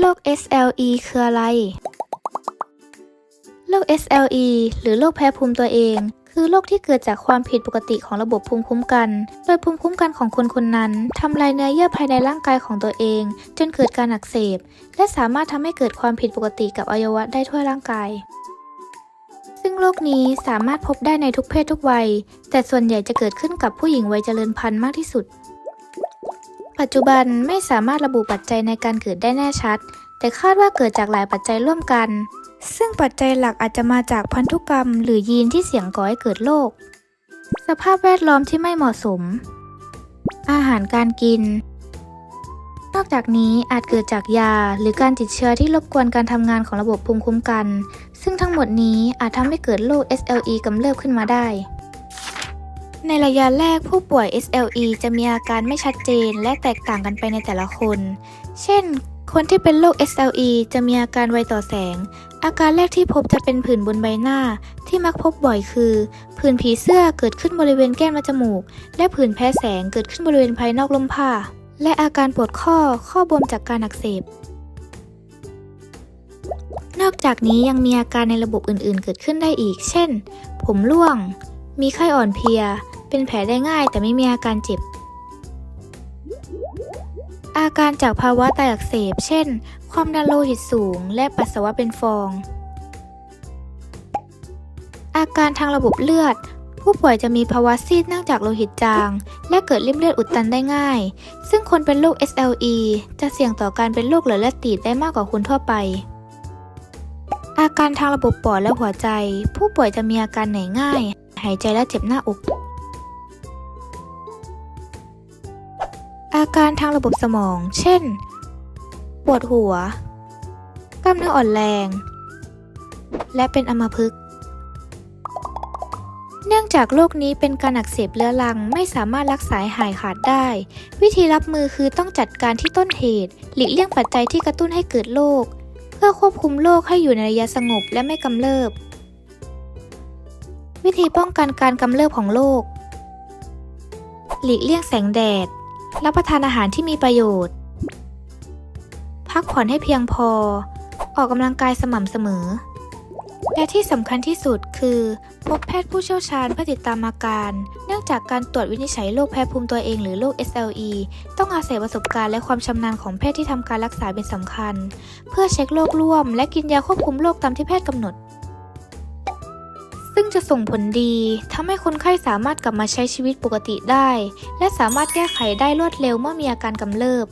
โรค SLE คืออะไร โรค SLE หรือโรคแพ้ภูมิตัวเอง คือโรคที่เกิดจากความผิดปกติของระบบภูมิคุ้มกัน โดยภูมิคุ้มกันของคนคนนั้นทำลายเนื้อเยื่อภายในร่างกายของตัวเอง จนเกิดการอักเสบ และสามารถทำให้เกิดความผิดปกติกับอวัยวะได้ทั่วร่างกาย ซึ่งโรคนี้สามารถพบได้ในทุกเพศทุกวัย แต่ส่วนใหญ่จะเกิดขึ้นกับผู้หญิงวัยเจริญพันธุ์มากที่สุด ปัจจุบันไม่สามารถระบุปัจจัยในการเกิดได้แน่ชัด แต่คาดว่าเกิดจากหลายปัจจัยร่วมกัน ซึ่งปัจจัยหลักอาจจะมาจากพันธุกรรม หรือยีนที่เสี่ยงก่อให้เกิดโรคสภาพแวดล้อมที่ไม่เหมาะสม อาหารการกิน นอกจากนี้อาจเกิดจากยา หรือการติดเชื้อที่รบกวนการทำงานของระบบภูมิคุ้มกัน ซึ่งทั้งหมดนี้อาจทำให้เกิดโรค SLE กำเริบขึ้นมาได้ ในระยะแรกผู้ป่วย SLE จะมีอาการไม่ชัดเจนและแตกต่างกันไปในแต่ละคน เช่น คนที่เป็นโรค SLE จะมีอาการไวต่อแสง อาการแรกที่พบจะเป็นผื่นบนใบหน้า ที่มักพบบ่อยคือ ผื่นผีเสื้อเกิดขึ้นบริเวณแก้มและจมูก และผื่นแพ้แสงเกิดขึ้นบริเวณภายนอกลมผ้า และอาการปวดข้อข้อบวมจากการอักเสบ นอกจากนี้ยังมีอาการในระบบอื่นๆ เกิดขึ้นได้อีก เช่น ผมร่วง มีไข้อ่อนเพลีย เป็นแผลได้ง่ายแต่ไม่มีอาการเจ็บ อาการจากภาวะไตอักเสบ เช่น ความดันโลหิตสูง และปัสสาวะเป็นฟอง อาการทางระบบเลือด ผู้ป่วยจะมีภาวะซีดเนื่องจากโลหิตจาง และเกิดริ่มเลือดอุดตันได้ง่าย ซึ่งคนเป็นโรค SLE จะเสี่ยงต่อการเป็นโรคหลอดเลือดตีบได้มากกว่าคนทั่วไป อาการทางระบบปอดและหัวใจ ผู้ป่วยจะมีอาการเหนื่อยง่าย หายใจและเจ็บหน้าอก อาการทางระบบสมอง เช่น ปวดหัว กล้ามเนื้ออ่อนแรง และเป็นอัมพฤกษ์ เนื่องจากโรคนี้เป็นการอักเสบเรื้อรังไม่สามารถรักษาหายขาดได้ วิธีรับมือคือต้องจัดการที่ต้นเหตุ หลีกเลี่ยงปัจจัยที่กระตุ้นให้เกิดโรคเพื่อควบคุมโรคให้อยู่ในระยะสงบและไม่กำเริบ วิธีป้องกันการกำเริบของโรคหลีกเลี่ยงแสงแดด รับประทานอาหารที่มีประโยชน์ พักผ่อนให้เพียงพอ ออกกำลังกายสม่ำเสมอ และที่สำคัญที่สุดคือ พบแพทย์ผู้เชี่ยวชาญเพื่อติดตามอาการ เนื่องจากการตรวจวินิจฉัยโรคแพ้ภูมิตัวเองหรือโรค SLE ต้องอาศัยประสบการณ์และความชำนาญของแพทย์ที่ทำการรักษาเป็นสำคัญ เพื่อเช็คโรคร่วม และกินยาควบคุมโรคตามที่แพทย์กำหนด ซึ่งจะส่งผลดีทำให้คนไข้สามารถกลับมาใช้ชีวิตปกติได้ และสามารถแก้ไขได้รวดเร็วเมื่อมีอาการกำเริบ